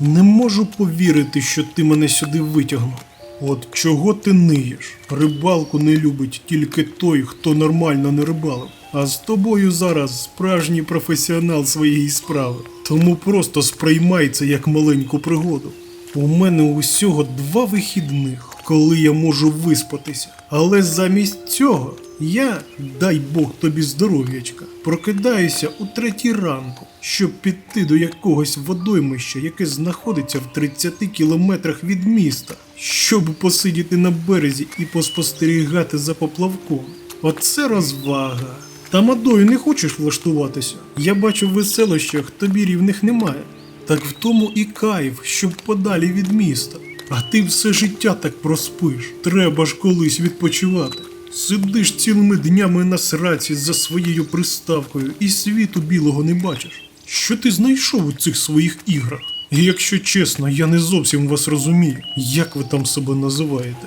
Не можу повірити, що ти мене сюди витягнув. От чого ти ниєш? Рибалку не любить тільки той, хто нормально не рибалив. А з тобою зараз справжній професіонал своєї справи. Тому просто сприймай це як маленьку пригоду. У мене усього два вихідних, коли я можу виспатися. Але замість цього я, дай Бог тобі здоров'ячка, прокидаюся у третій ранку, щоб піти до якогось водоймища, яке знаходиться в 30 кілометрах від міста, щоб посидіти на березі і поспостерігати за поплавком. Оце розвага. Тамадою не хочеш влаштуватися? Я бачу в веселощах тобі рівних немає. Так в тому і кайф, щоб подалі від міста. А ти все життя так проспиш. Треба ж колись відпочивати. Сидиш цілими днями на сраці за своєю приставкою і світу білого не бачиш. Що ти знайшов у цих своїх іграх? І якщо чесно, я не зовсім вас розумію, як ви там себе називаєте?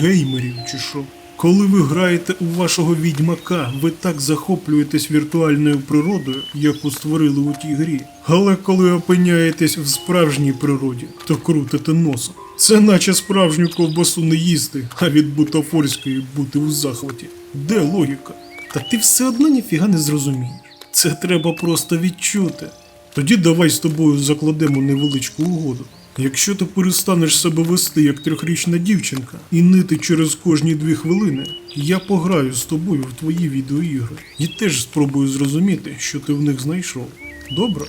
Геймерів чи що? Коли ви граєте у вашого відьмака, ви так захоплюєтесь віртуальною природою, яку створили у тій грі. Але коли опиняєтесь в справжній природі, то крутите носом. Це наче справжню ковбасу не їсти, а від бутафорської бути у захваті. Де логіка? Та ти все одно ніфіга не зрозумієш. Це треба просто відчути. Тоді давай з тобою закладемо невеличку угоду. Якщо ти перестанеш себе вести як трьохрічна дівчинка і нити через кожні дві хвилини, я пограю з тобою в твої відеоігри і теж спробую зрозуміти, що ти в них знайшов. Добре?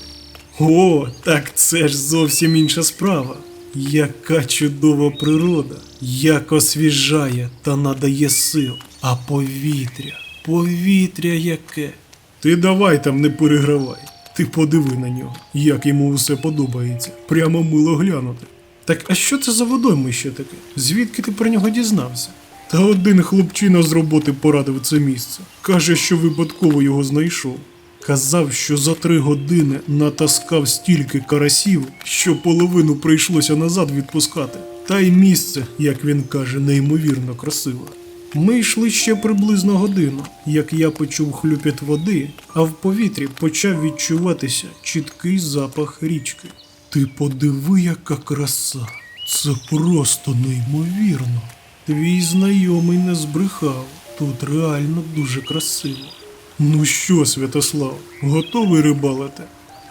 О, так це ж зовсім інша справа. Яка чудова природа, як освіжає та надає сил, а повітря, повітря яке. Ти давай там не перегравай. Ти подиви на нього, як йому усе подобається. Прямо мило глянути. Так а що це за водоймище таке? Звідки ти про нього дізнався? Та один хлопчина з роботи порадив це місце. Каже, що випадково його знайшов. Казав, що за три години натаскав стільки карасів, що половину прийшлося назад відпускати. Та й місце, як він каже, неймовірно красиве. Ми йшли ще приблизно годину, як я почув хлюпіт води, а в повітрі почав відчуватися чіткий запах річки. Ти подиви, яка краса! Це просто неймовірно. Твій знайомий не збрехав. Тут реально дуже красиво. Ну що, Святослав, готовий рибалити?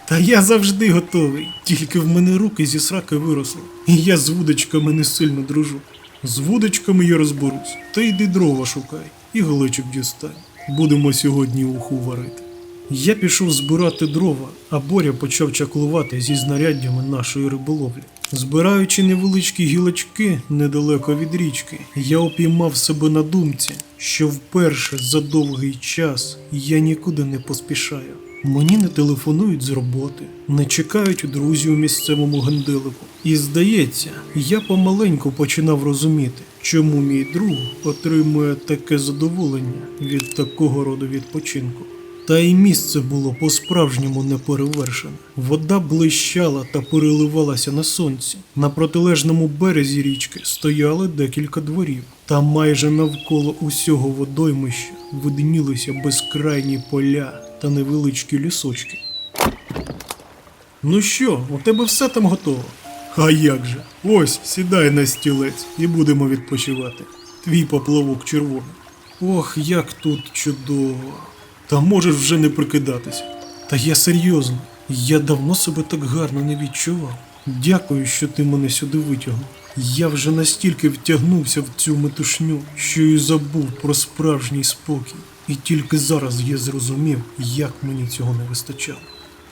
Та я завжди готовий, тільки в мене руки зі сраки виросли, і я з вудочками не сильно дружу. З вудочками я розберусь, та йди дрова шукай і глечик дістань. Будемо сьогодні уху варити. Я пішов збирати дрова, а Боря почав чаклувати зі знаряддями нашої риболовлі. Збираючи невеличкі гілочки недалеко від річки, я опіймав себе на думці, що вперше за довгий час я нікуди не поспішаю. Мені не телефонують з роботи, не чекають друзі у місцевому генделику. І здається, я помаленьку починав розуміти, чому мій друг отримує таке задоволення від такого роду відпочинку. Та й місце було по-справжньому неперевершене. Вода блищала та переливалася на сонці. На протилежному березі річки стояли декілька дворів, та майже навколо усього водоймища виднілися безкрайні поля та невеличкі лісочки. Ну що, у тебе все там готово? А як же? Ось, сідай на стілець і будемо відпочивати. Твій поплавок червоний. Ох, як тут чудово. Та можеш вже не прикидатися. Та я серйозно, я давно себе так гарно не відчував. Дякую, що ти мене сюди витягнув. Я вже настільки втягнувся в цю метушню, що і забув про справжній спокій. І тільки зараз я зрозумів, як мені цього не вистачало.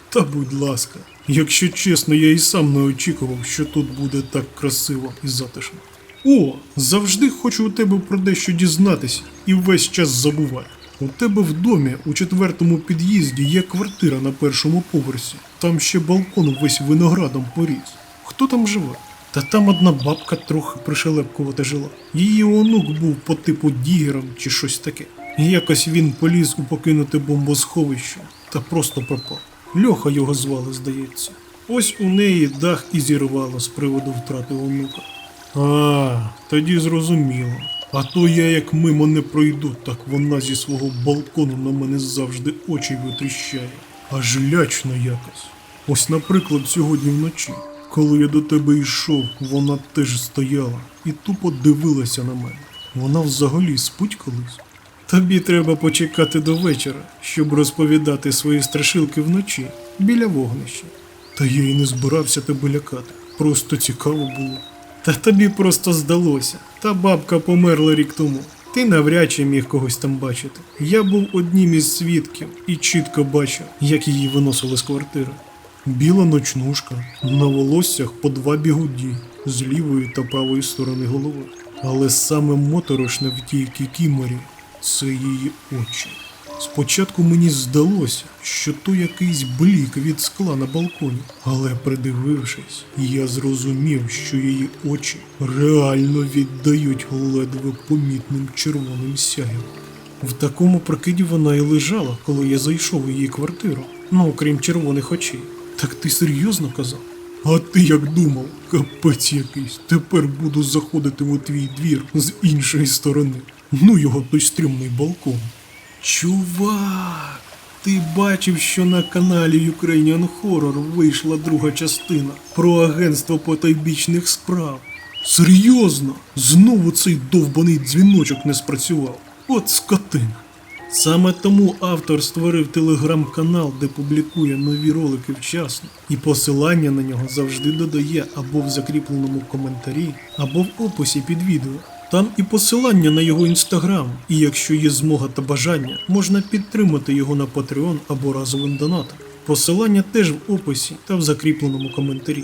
Та будь ласка, якщо чесно, я і сам не очікував, що тут буде так красиво і затишно. О, завжди хочу у тебе про дещо дізнатися і весь час забуваю. У тебе в домі у четвертому під'їзді є квартира на першому поверсі. Там ще балкон весь виноградом поріс. Хто там живе? Та там одна бабка трохи пришелепкувата жила. Її онук був по типу дігером чи щось таке. Якось він поліз у покинуте бомбосховище та просто пропав. Льоха його звали, здається. Ось у неї дах і зірвало з приводу втрати онука. А, тоді зрозуміло. А то я як мимо не пройду, так вона зі свого балкону на мене завжди очі витріщає. Аж лячно якось. Ось, наприклад, сьогодні вночі, Коли я до тебе йшов, вона теж стояла і тупо дивилася на мене. Вона взагалі спить колись. Тобі треба почекати до вечора, щоб розповідати свої страшилки вночі біля вогнища. Та я й не збирався тебе лякати. Просто цікаво було. Та тобі просто здалося. Та бабка померла рік тому. Ти навряд чи міг когось там бачити. Я був одним із свідків і чітко бачив, як її виносили з квартири. Біла ночнушка, на волоссях по два бігуді з лівої та правої сторони голови. Але саме моторошне в тій кікіморі це її очі. Спочатку мені здалося, що то якийсь блік від скла на балконі, але придивившись, я зрозумів, що її очі реально віддають ледве помітним червоним сяєм. В такому прикиді вона і лежала, коли я зайшов у її квартиру, ну окрім червоних очей. Так ти серйозно казав? А ти як думав, капець якийсь, тепер буду заходити у твій двір з іншої сторони. Ну його той стрімний балкон. Чувак, ти бачив, що на каналі Ukrainian Horror вийшла друга частина про агентство потайбічних справ. Серйозно, знову цей довбаний дзвіночок не спрацював. От скотина. Саме тому автор створив телеграм-канал, де публікує нові ролики вчасно, і посилання на нього завжди додає або в закріпленому коментарі, або в описі під відео. Там і посилання на його інстаграм, і якщо є змога та бажання, можна підтримати його на Patreon або разовим донатом. Посилання теж в описі та в закріпленому коментарі.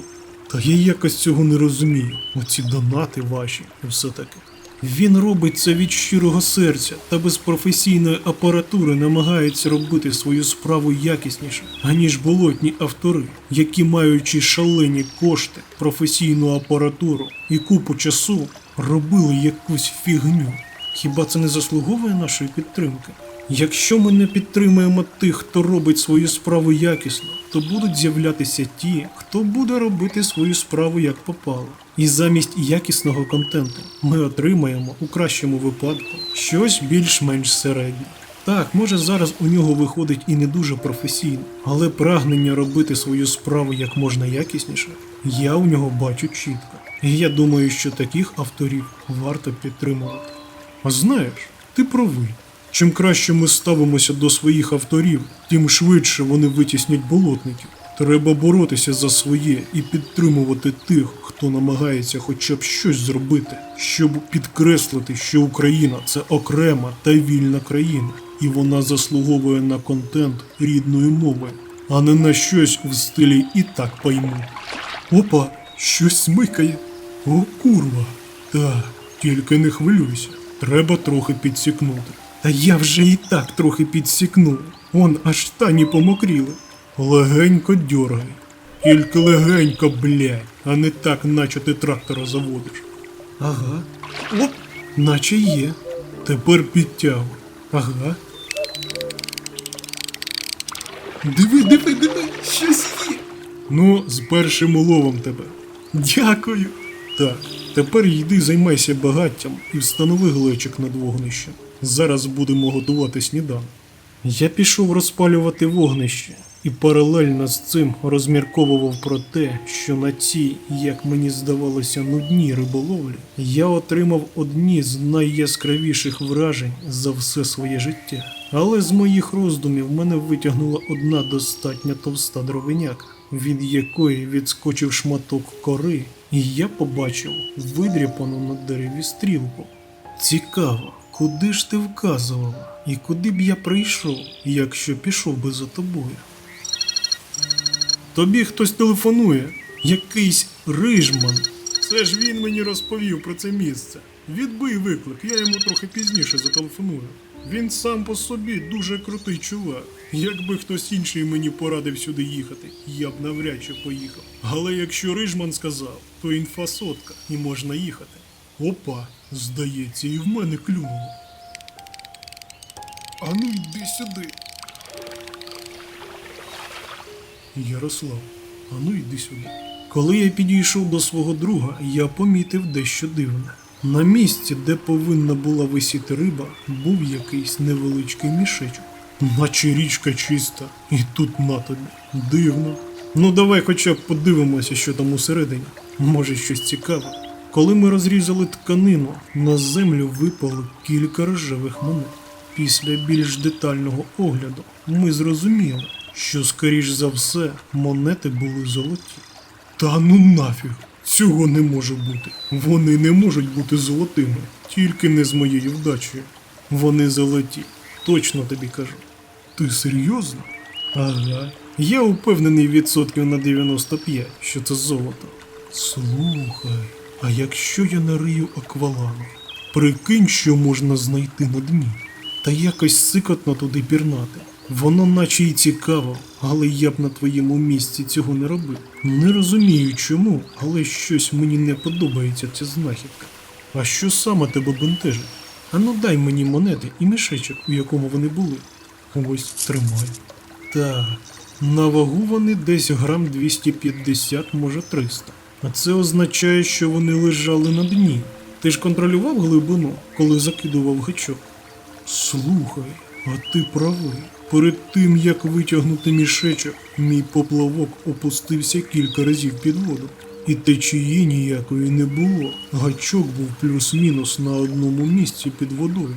Та я якось цього не розумію. Оці донати ваші і все таке. Він робить це від щирого серця та без професійної апаратури намагається робити свою справу якісніше, аніж болотні автори, які, маючи шалені кошти, професійну апаратуру і купу часу, робили якусь фігню. Хіба це не заслуговує нашої підтримки? Якщо ми не підтримуємо тих, хто робить свою справу якісно, то будуть з'являтися ті, хто буде робити свою справу як попало. І замість якісного контенту ми отримаємо у кращому випадку щось більш-менш середнє. Так, може зараз у нього виходить і не дуже професійно, але прагнення робити свою справу як можна якісніше, я у нього бачу чітко. Я думаю, що таких авторів варто підтримувати. А знаєш, ти правий. Чим краще ми ставимося до своїх авторів, тим швидше вони витіснять болотників. Треба боротися за своє і підтримувати тих, хто намагається хоча б щось зробити, щоб підкреслити, що Україна це окрема та вільна країна, і вона заслуговує на контент рідною мовою, а не на щось в стилі і так пойму. Опа, щось смикає. О, курва. Так, тільки не хвилюйся. Треба трохи підсікнути. Та я вже і так трохи підсікнув. Он аж штані помокріли. Легенько дьоргай. Тільки легенько, блядь, а не так, наче ти трактора заводиш. Ага. Оп, наче є. Тепер підтягуй. Ага. Диви, диви, диви, щось є. Ну, з першим уловом тебе. Дякую. Так, тепер йди займайся багаттям і встанови глечик над вогнищем. Зараз будемо готувати сніданок. Я пішов розпалювати вогнище і паралельно з цим розмірковував про те, що на цій, як мені здавалося, нудній риболовлі я отримав одні з найяскравіших вражень за все своє життя. Але з моїх роздумів мене витягнула одна достатньо товста дровиняка, від якої відскочив шматок кори, і я побачив видріпану на дереві стрілку. Цікаво, куди ж ти вказувала, і куди б я прийшов, якщо пішов би за тобою? Тобі хтось телефонує, якийсь рижман. Це ж він мені розповів про це місце. Відбий виклик, я йому трохи пізніше зателефоную. Він сам по собі дуже крутий чувак. Якби хтось інший мені порадив сюди їхати, я б навряд чи поїхав. Але якщо Рижман сказав, то інфа сотка і можна їхати. Опа, здається, і в мене клюнуло. Ану йди сюди. Ярослав, ану йди сюди. Коли я підійшов до свого друга, я помітив дещо дивне. На місці, де повинна була висіти риба, був якийсь невеличкий мішечок. Наче річка чиста, і тут на тобі. Дивно. Ну давай хоча б подивимося, що там усередині. Може щось цікаве. Коли ми розрізали тканину, на землю випало кілька рожевих монет. Після більш детального огляду ми зрозуміли, що, скоріш за все, монети були золоті. Та ну нафіг, цього не може бути. Вони не можуть бути золотими, тільки не з моєю вдачею. Вони золоті, точно тобі кажу. Ти серйозно? Ага. Я упевнений відсотків на 95, що це золото. Слухай, а якщо я нарию аквалангу, прикинь, що можна знайти на дні. Та якось сикотно туди пірнати. Воно наче й цікаво, але я б на твоєму місці цього не робив. Не розумію чому, але щось мені не подобається ця знахідка. А що саме тебе бентежить? Ану дай мені монети і мішечок, у якому вони були. Ось тримай. Так, на вагу вони десь грам 250, може 300. А це означає, що вони лежали на дні. Ти ж контролював глибину, коли закидував гачок? Слухай, а ти правий. Перед тим як витягнути мішечок, мій поплавок опустився кілька разів під воду. І течії ніякої не було. Гачок був плюс-мінус на одному місці під водою.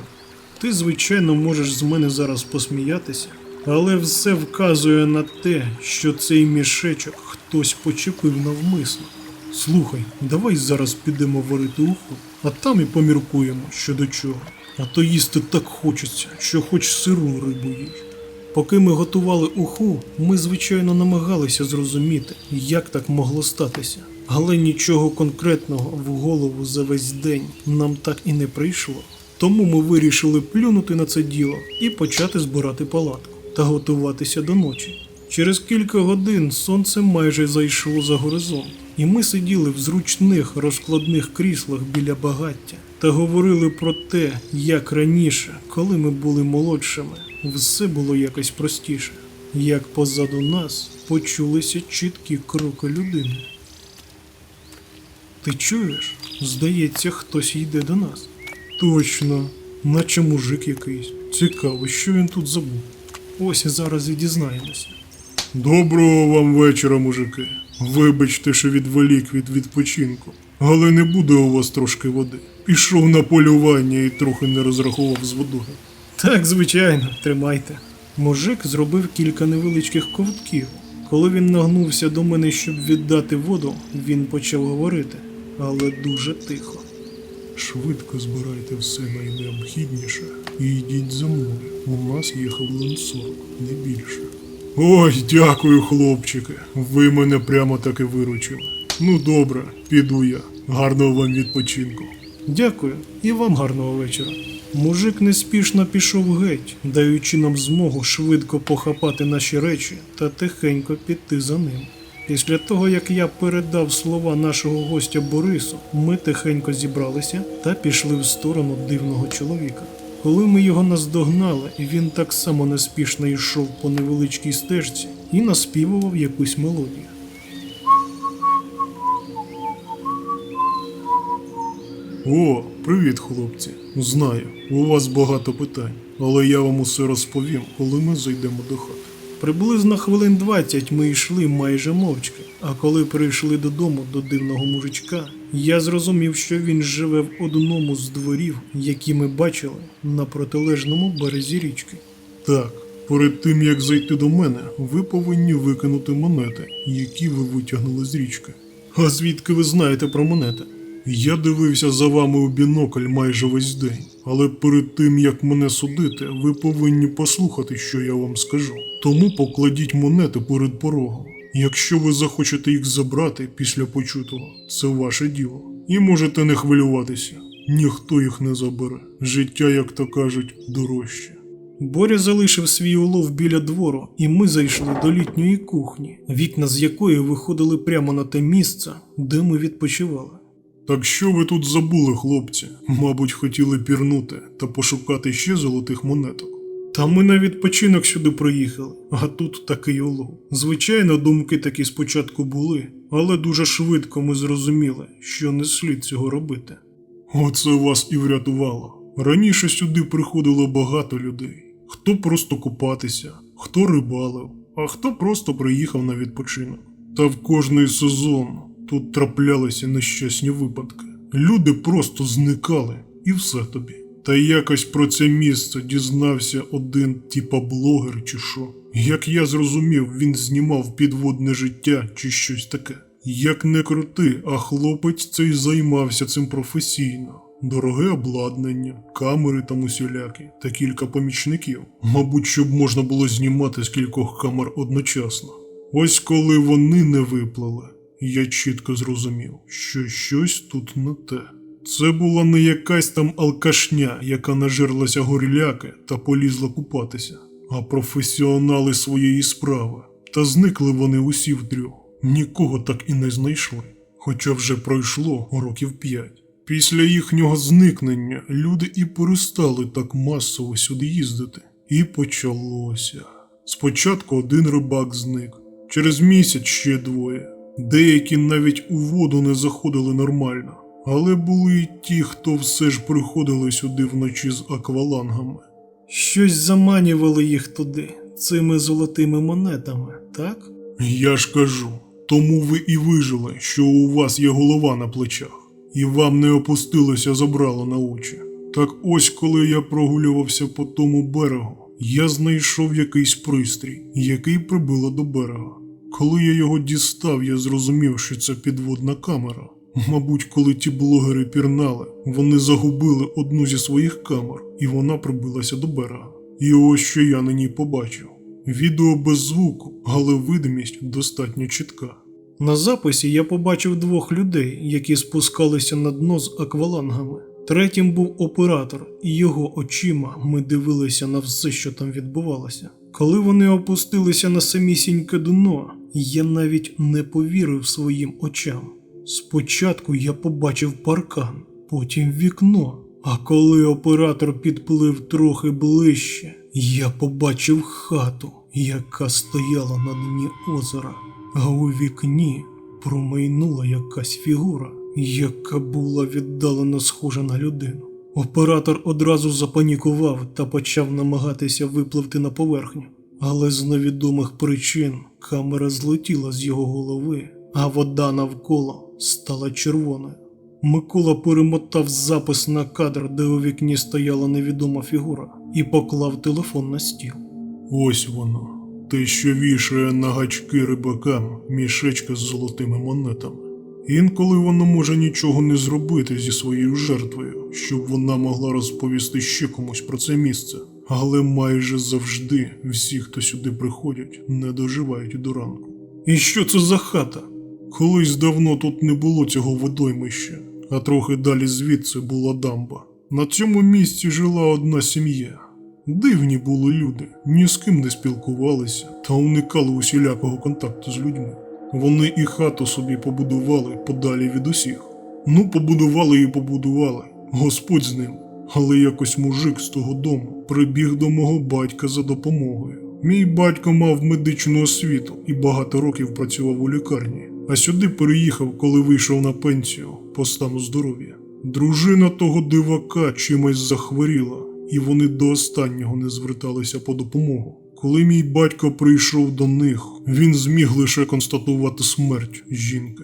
Ти, звичайно, можеш з мене зараз посміятися, але все вказує на те, що цей мішечок хтось почепив навмисно. Слухай, давай зараз підемо варити уху, а там і поміркуємо що до чого. А то їсти так хочеться, що хоч сиру рибу їж. Поки ми готували уху, ми звичайно намагалися зрозуміти, як так могло статися. Але нічого конкретного в голову за весь день нам так і не прийшло. Тому ми вирішили плюнути на це діло і почати збирати палатку та готуватися до ночі. Через кілька годин сонце майже зайшло за горизонт, і ми сиділи в зручних розкладних кріслах біля багаття та говорили про те, як раніше, коли ми були молодшими, все було якось простіше, як позаду нас почулися чіткі кроки людини. Ти чуєш? Здається, хтось йде до нас. Точно, наче мужик якийсь. Цікаво, що він тут забув. Ось і зараз і дізнаємося. Доброго вам вечора, мужики. Вибачте, що відволік від відпочинку, але не буде у вас трошки води. Пішов на полювання і трохи не розрахував з водою. Так, звичайно, тримайте. Мужик зробив кілька невеличких ковтків. Коли він нагнувся до мене, щоб віддати воду, він почав говорити, але дуже тихо. Швидко збирайте все найнеобхідніше і йдіть за мною. У нас є хвилин 40, не більше. Ой, дякую, хлопчики. Ви мене прямо таки виручили. Ну добре, піду я. Гарного вам відпочинку. Дякую, і вам гарного вечора. Мужик неспішно пішов геть, даючи нам змогу швидко похапати наші речі та тихенько піти за ним. Після того, як я передав слова нашого гостя Борису, ми тихенько зібралися та пішли в сторону дивного чоловіка. Коли ми його наздогнали, він так само неспішно йшов по невеличкій стежці і наспівував якусь мелодію. О, привіт, хлопці. Знаю, у вас багато питань, але я вам усе розповім, коли ми зайдемо до хати. Приблизно хвилин 20 ми йшли майже мовчки, а коли прийшли додому до дивного мужичка, я зрозумів, що він живе в одному з дворів, які ми бачили на протилежному березі річки. Так, перед тим як зайти до мене, ви повинні викинути монети, які ви витягнули з річки. А звідки ви знаєте про монети? Я дивився за вами у бінокль майже весь день, але перед тим як мене судити, ви повинні послухати, що я вам скажу. Тому покладіть монети перед порогом. Якщо ви захочете їх забрати після почутого, це ваше діло. І можете не хвилюватися. Ніхто їх не забере. Життя, як то кажуть, дорожче. Боря залишив свій улов біля двору, і ми зайшли до літньої кухні, вікна з якої виходили прямо на те місце, де ми відпочивали. Так що ви тут забули, хлопці? Мабуть, хотіли пірнути та пошукати ще золотих монеток. Та ми на відпочинок сюди приїхали, а тут такий улов. Звичайно, думки такі спочатку були, але дуже швидко ми зрозуміли, що не слід цього робити. Оце вас і врятувало. Раніше сюди приходило багато людей. Хто просто купатися, хто рибалив, а хто просто приїхав на відпочинок. Та в кожний сезон тут траплялися нещасні випадки. Люди просто зникали, і все тобі. Та якось про це місце дізнався один типа блогер чи що. Як я зрозумів, він знімав підводне життя чи щось таке. Як не крути, а хлопець цей займався цим професійно. Дороге обладнання, камери там усілякі та кілька помічників. Мабуть, щоб можна було знімати з кількох камер одночасно. Ось коли вони не виплили, я чітко зрозумів, що щось тут не те. Це була не якась там алкашня, яка нажерлася горіляки та полізла купатися, а професіонали своєї справи. Та зникли вони усі втрьох. Нікого так і не знайшли, хоча вже пройшло років п'ять. Після їхнього зникнення люди і перестали так масово сюди їздити. І почалося. Спочатку один рибак зник, через місяць ще двоє. Деякі навіть у воду не заходили нормально, але були й ті, хто все ж приходили сюди вночі з аквалангами. Щось заманювали їх туди цими золотими монетами, так? Я ж кажу, тому ви і вижили, що у вас є голова на плечах, і вам не опустилося забрало на очі. Так ось коли я прогулювався по тому берегу, я знайшов якийсь пристрій, який прибило до берега. Коли я його дістав, я зрозумів, що це підводна камера. Мабуть, коли ті блогери пірнали, вони загубили одну зі своїх камер, і вона прибилася до берега. І ось що я на ній побачив. Відео без звуку, але видимість достатньо чітка. На записі я побачив двох людей, які спускалися на дно з аквалангами. Третім був оператор, і його очима ми дивилися на все, що там відбувалося. Коли вони опустилися на самісіньке дно, я навіть не повірив своїм очам. Спочатку я побачив паркан, потім вікно. А коли оператор підплив трохи ближче, я побачив хату, яка стояла на дні озера, а у вікні промайнула якась фігура, яка була віддалено схожа на людину. Оператор одразу запанікував та почав намагатися випливти на поверхню, але з невідомих причин камера злетіла з його голови, а вода навколо стала червоною. Микола перемотав запис на кадр, де у вікні стояла невідома фігура, і поклав телефон на стіл. Ось воно, те, що вішає на гачки рибакам мішечка з золотими монетами. Інколи воно може нічого не зробити зі своєю жертвою, щоб вона могла розповісти ще комусь про це місце. Але майже завжди всі, хто сюди приходять, не доживають до ранку. І що це за хата? Колись давно тут не було цього водоймища, а трохи далі звідси була дамба. На цьому місці жила одна сім'я. Дивні були люди, ні з ким не спілкувалися та уникали усілякого контакту з людьми. Вони і хату собі побудували подалі від усіх. Ну, побудували і побудували, Господь з ним. Але якось мужик з того дому прибіг до мого батька за допомогою. Мій батько мав медичну освіту і багато років працював у лікарні, а сюди переїхав, коли вийшов на пенсію по стану здоров'я. Дружина того дивака чимось захворіла, і вони до останнього не зверталися по допомогу. Коли мій батько прийшов до них, він зміг лише констатувати смерть жінки.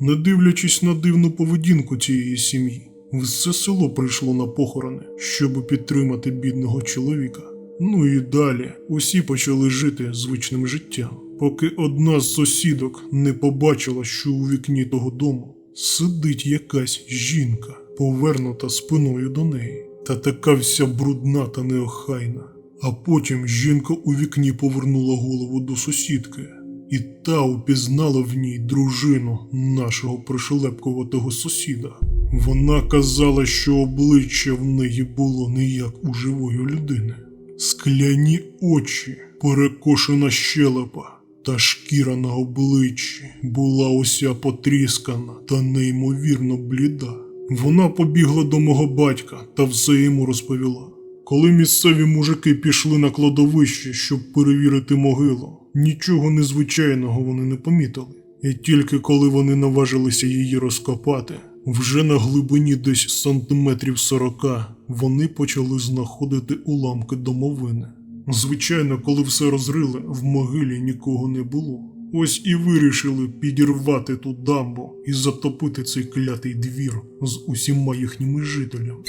Не дивлячись на дивну поведінку цієї сім'ї, все село прийшло на похорони, щоб підтримати бідного чоловіка. Ну і далі усі почали жити звичним життям, поки одна з сусідок не побачила, що у вікні того дому сидить якась жінка, повернута спиною до неї, та така вся брудна та неохайна. А потім жінка у вікні повернула голову до сусідки, і та упізнала в ній дружину нашого пришелепкуватого сусіда. Вона казала, що обличчя в неї було не як у живої людини. Скляні очі, перекошена щелепа та шкіра на обличчі була уся потріскана та неймовірно бліда. Вона побігла до мого батька та все йому розповіла. Коли місцеві мужики пішли на кладовище, щоб перевірити могилу, нічого незвичайного вони не помітили. І тільки коли вони наважилися її розкопати, вже на глибині десь сантиметрів сорока вони почали знаходити уламки домовини. Звичайно, коли все розрили, в могилі нікого не було. Ось і вирішили підірвати ту дамбу і затопити цей клятий двір з усіма їхніми жителями.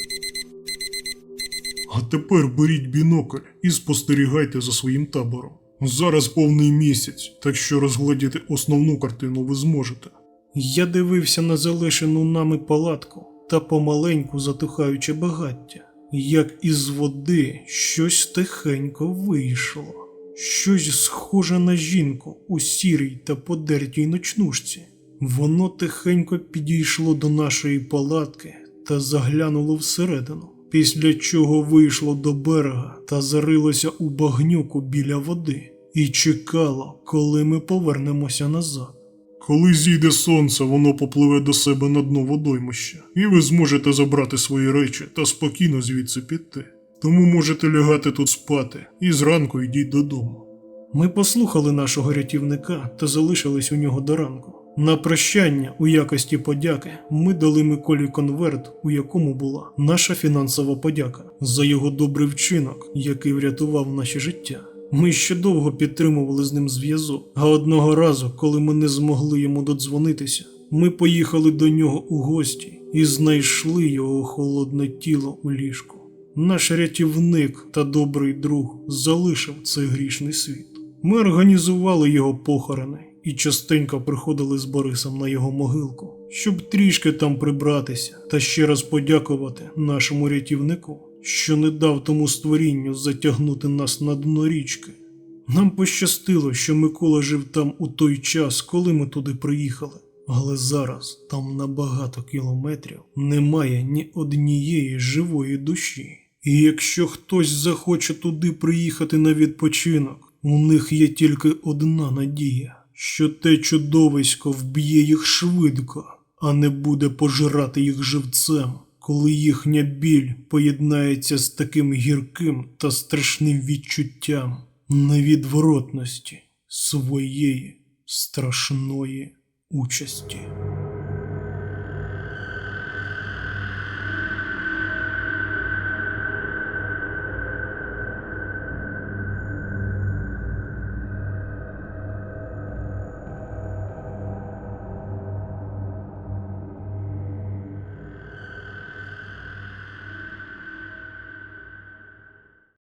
А тепер беріть бінокль і спостерігайте за своїм табором. Зараз повний місяць, так що розгледіти основну картину ви зможете. Я дивився на залишену нами палатку та помаленьку затухаюче багаття, як із води щось тихенько вийшло, щось схоже на жінку у сірій та подертій ночнушці. Воно тихенько підійшло до нашої палатки та заглянуло всередину, після чого вийшло до берега та зарилося у багнюку біля води і чекало, коли ми повернемося назад. Коли зійде сонце, воно попливе до себе на дно водоймища, і ви зможете забрати свої речі та спокійно звідси піти. Тому можете лягати тут спати і зранку йдіть додому. Ми послухали нашого рятівника та залишились у нього до ранку. На прощання у якості подяки ми дали Миколі конверт, у якому була наша фінансова подяка за його добрий вчинок, який врятував наше життя. Ми ще довго підтримували з ним зв'язок, а одного разу, коли ми не змогли йому додзвонитися, ми поїхали до нього у гості і знайшли його холодне тіло у ліжку. Наш рятівник та добрий друг залишив цей грішний світ. Ми організували його похорони і частенько приходили з Борисом на його могилку, щоб трішки там прибратися та ще раз подякувати нашому рятівнику, що не дав тому створінню затягнути нас на дно річки. Нам пощастило, що Микола жив там у той час, коли ми туди приїхали. Але зараз там на багато кілометрів немає ні однієї живої душі. І якщо хтось захоче туди приїхати на відпочинок, у них є тільки одна надія, що те чудовисько вб'є їх швидко, а не буде пожирати їх живцем, коли їхня біль поєднається з таким гірким та страшним відчуттям невідворотності своєї страшної участі.